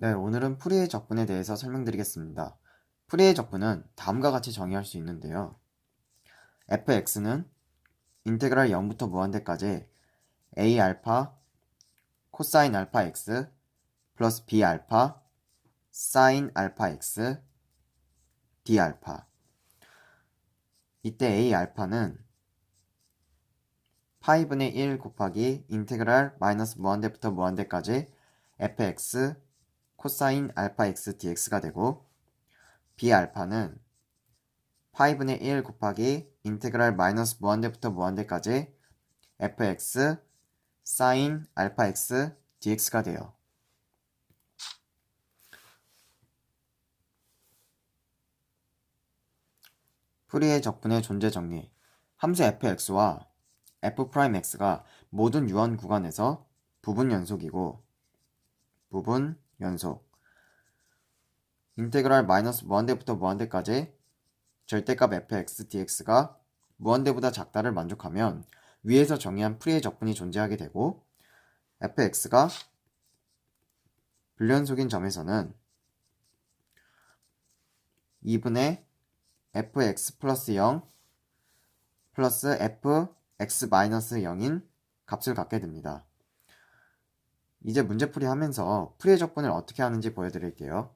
네, 오늘은 풀이의 적분에 대해서 설명드리겠습니다. 풀이의 적분은 다음과 같이 정의할 수 있는데요. fx는 인테그랄 0부터 무한대까지 a 알파 코사인 알파 x 플러스 b 알파 사인 알파 x d 알파 이때 a 알파는 파이분의 1 곱하기 인테그랄 마이너스 무한대부터 무한대까지 fx 코사인 알파 x dx가 되고 b 알파는 파이분의 1 곱하기 인테그랄 마이너스 무한대부터 무한대까지 fx 사인 알파 x dx가 돼요. 풀이의 적분의 존재 정리 함수 fx와 f'x가 모든 유한 구간에서 부분 연속이고 부분 연속 인테그랄 마이너스 무한대부터 무한대까지 절대값 fx dx가 무한대보다 작다를 만족하면 위에서 정의한 풀이의 적분이 존재하게 되고 fx가 불연속인 점에서는 2분의 fx 플러스 0 플러스 fx 마이너스 0인 값을 갖게 됩니다. 이제 문제풀이 하면서 풀이의 적분을 어떻게 하는지 보여드릴게요.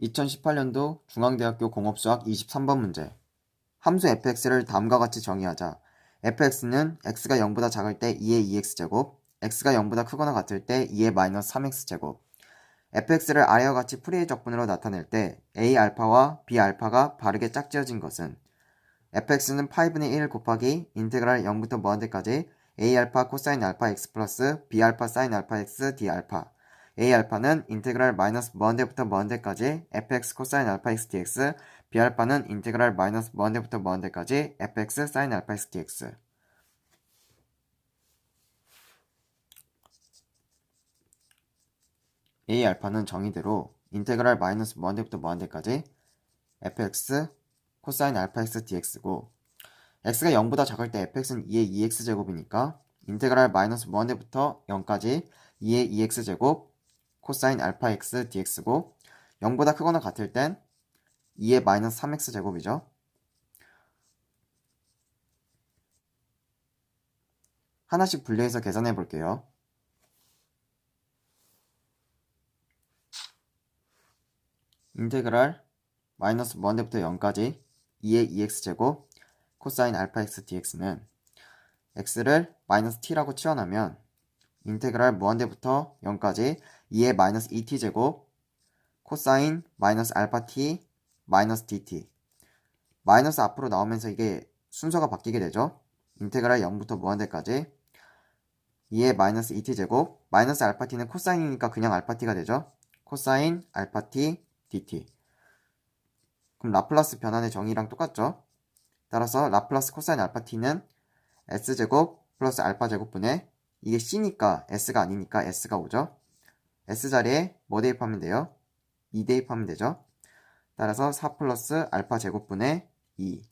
2018년도 중앙대학교 공업수학 23번 문제. 함수 fx를 다음과 같이 정의하자. fx는 x가 0보다 작을 때 2의 2x제곱 x가 0보다 크거나 같을 때 2의 마이너스 3x제곱. fx를 아래와 같이 풀이의 적분으로 나타낼 때 a 알파와 b 알파가 바르게 짝지어진 것은 fx는 5분의 1 곱하기 인테그랄 0부터 무한대까지 a 알파 코사인 알파 x 플러스 b 알파 사인 알파 x d 알파. A 알파는 인테그랄 마이너스 무한대부터 무한대까지 fx 코사인 알파 x dx b 알파는 인테그랄 마이너스 무한대부터 무한대까지 fx 사인 알파 x dx a 알파는 정의대로 인테그랄 마이너스 무한대부터 무한대까지 fx 코사인 알파 x dx고 x가 0보다 작을 때 fx는 2의 2x제곱이니까 인테그랄 마이너스 무한대부터 0까지 2의 2x제곱 코사인 알파 x dx고 0보다 크거나 같을 땐 2의 마이너스 3x제곱이죠. 하나씩 분리해서 계산해 볼게요. 인테그랄 마이너스 무한대부터 0까지 2의 2x제곱 코사인 알파 x dx는 x를 마이너스 t라고 치환하면 인테그랄 무한대부터 0까지 2의 마이너스 2t제곱 코사인 마이너스 알파 t 마이너스 dt 마이너스 앞으로 나오면서 이게 순서가 바뀌게 되죠. 인테그랄 0부터 무한대까지 2의 마이너스 2t제곱 마이너스 알파 t는 코사인이니까 그냥 알파 t가 되죠. 코사인 알파 t dt 그럼 라플라스 변환의 정의랑 똑같죠? 따라서 라플라스 코사인 알파 t는 s제곱 플러스 알파 제곱분의 이게 c니까 s가 아니니까 s가 오죠? s 자리에 뭐 대입하면 돼요? 2 대입하면 되죠? 따라서 4 플러스 알파 제곱분의 2.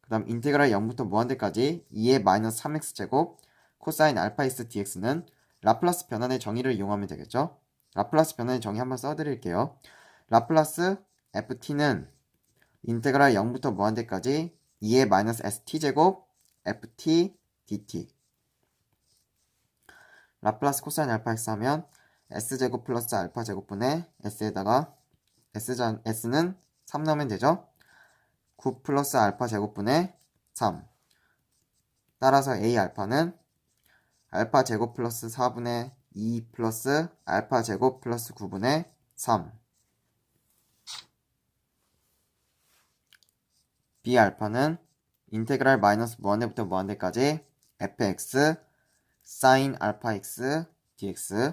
그 다음 인테그랄 0부터 무한대까지 2의 마이너스 3x 제곱 코사인 알파 x dx는 라플라스 변환의 정의를 이용하면 되겠죠? 라플라스 변환의 정의 한번 써드릴게요. 라플라스 ft는 인테그랄 0부터 무한대까지 2의 마이너스 st제곱 ft dt. 라플라스 코사인 알파 x 하면 s제곱 플러스 알파 제곱분의 s에다가 s는 3 넣으면 되죠? 9 플러스 알파 제곱분의 3 따라서 a 알파는 알파 제곱 플러스 4분의 2 플러스 알파 제곱 플러스 9분의 3 b 알파는 인테그랄 마이너스 무한대부터 무한대까지 fx 사인 알파 x dx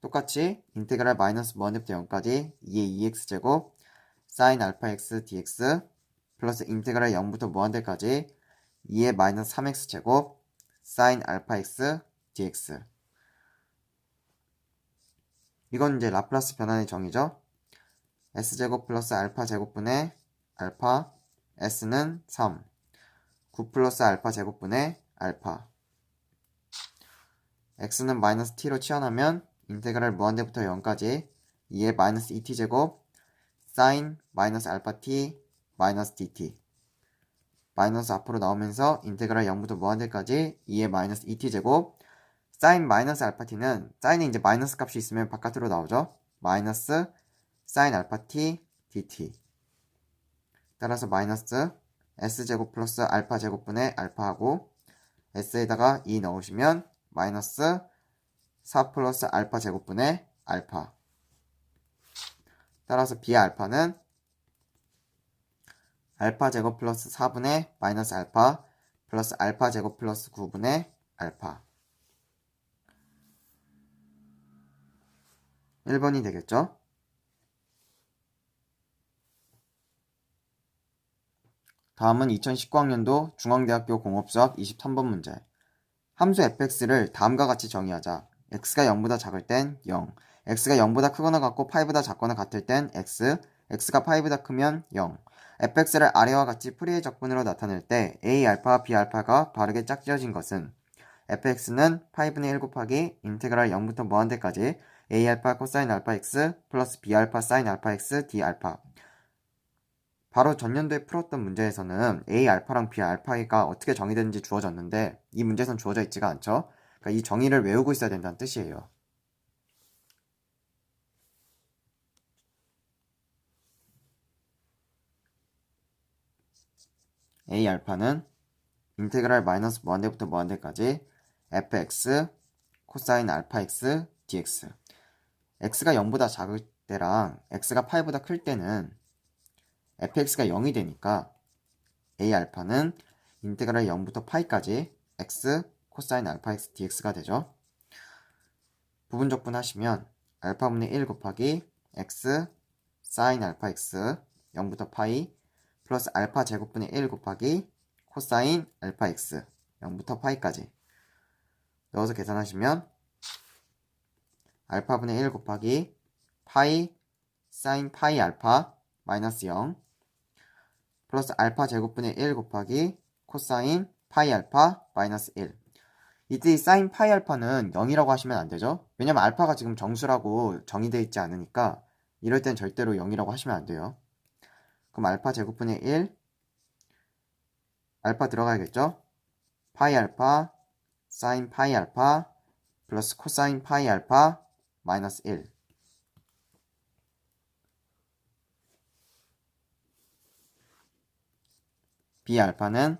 똑같이 인테그랄 마이너스 무한대부터 0까지 2의 2x제곱 사인 알파 x dx 플러스 인테그랄 0부터 무한대까지 2의 마이너스 3x제곱 사인 알파 x dx 이건 이제 라플라스 변환의 정의죠. s제곱 플러스 알파 제곱분의 알파 s는 3 9 플러스 알파 제곱분의 알파. X는 마이너스 t로 치환하면 인테그랄 무한대부터 0까지 2의 마이너스 2t 제곱 사인 마이너스 알파 t 마이너스 dt 마이너스 앞으로 나오면서 인테그랄 0부터 무한대까지 2의 마이너스 2t 제곱 사인 마이너스 알파 t는 사인에 이제 마이너스 값이 있으면 바깥으로 나오죠. 마이너스 사인 알파 t dt 따라서 마이너스 s제곱 플러스 알파 제곱분의 알파하고 s에다가 2 넣으시면 마이너스 4 플러스 알파 제곱분의 알파 따라서 b알파는 알파 제곱 플러스 4분의 마이너스 알파 플러스 알파 제곱 플러스 9분의 알파 1번이 되겠죠? 다음은 2019학년도 중앙대학교 공업수학 23번 문제. 함수 fx를 다음과 같이 정의하자. x가 0보다 작을 땐 0, x가 0보다 크거나 같고 파이보다 작거나 같을 땐 x, x가 파이보다 크면 0. fx를 아래와 같이 프리의 적분으로 나타낼 때 a 알파, b 알파가 바르게 짝지어진 것은 fx는 파이분의 1 곱하기 인테그랄 0부터 무한대까지 a 알파 코사인 알파 x 플러스 b 알파 사인 알파 x d 알파 바로 전년도에 풀었던 문제에서는 a 알파랑 b 알파가 어떻게 정의되는지 주어졌는데 이 문제에선 주어져 있지가 않죠. 그러니까 이 정의를 외우고 있어야 된다는 뜻이에요. a 알파는 인테그랄 마이너스 무한대부터 무한대까지 fx 코사인 알파 x dx x가 0보다 작을 때랑 x가 8보다 클 때는 fx가 0이 되니까 a 알파는 인테그랄 0부터 파이까지 x 코사인 알파 x dx가 되죠. 부분적분 하시면 알파분의 1 곱하기 x 사인 알파 x 0부터 파이 플러스 알파 제곱분의 1 곱하기 코사인 알파 x 0부터 파이까지 넣어서 계산하시면 알파분의 1 곱하기 파이 사인 파이 알파 마이너스 0 플러스 알파 제곱분의 1 곱하기 코사인 파이 알파 마이너스 1 이때 이 사인 파이 알파는 0이라고 하시면 안 되죠? 왜냐면 알파가 지금 정수라고 정의되어 있지 않으니까 이럴 땐 절대로 0이라고 하시면 안 돼요. 그럼 알파 제곱분의 1 알파 들어가야겠죠? 파이 알파 사인 파이 알파 플러스 코사인 파이 알파 마이너스 1 B알파는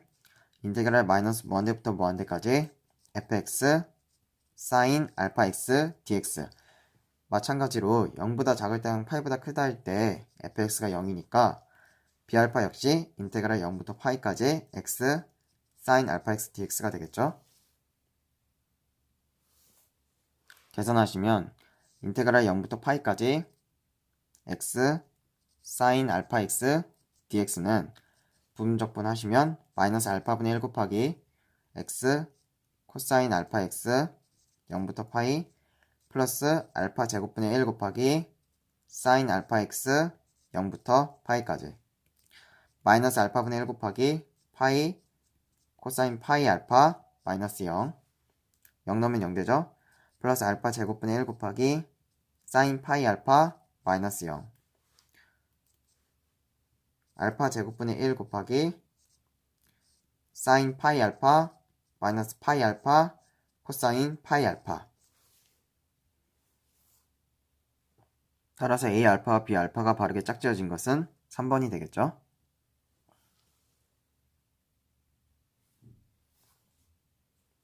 인테그랄 마이너스 무한대부터 무한대까지 fx 사인 알파 x dx 마찬가지로 0보다 작을 때랑 8보다 크다 할 때 fx가 0이니까 B알파 역시 인테그랄 0부터 파이까지 x 사인 알파 x dx가 되겠죠. 계산하시면 인테그랄 0부터 파이까지 x 사인 알파 x dx는 부분적분 하시면 마이너스 알파분의 1 곱하기 x 코사인 알파 x 0부터 파이 플러스 알파 제곱분의 1 곱하기 사인 알파 x 0부터 파이까지. 마이너스 알파분의 1 곱하기 파이 코사인 파이 알파 마이너스 0 0 넣으면 0 되죠? 플러스 알파 제곱분의 1 곱하기 사인 파이 알파 마이너스 0 알파 제곱분의 1 곱하기 사인 파이 알파 마이너스 파이 알파 코사인 파이 알파 따라서 A 알파와 B 알파가 바르게 짝지어진 것은 3번이 되겠죠.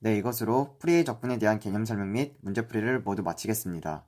네, 이것으로 프리의 적분에 대한 개념 설명 및 문제풀이를 모두 마치겠습니다.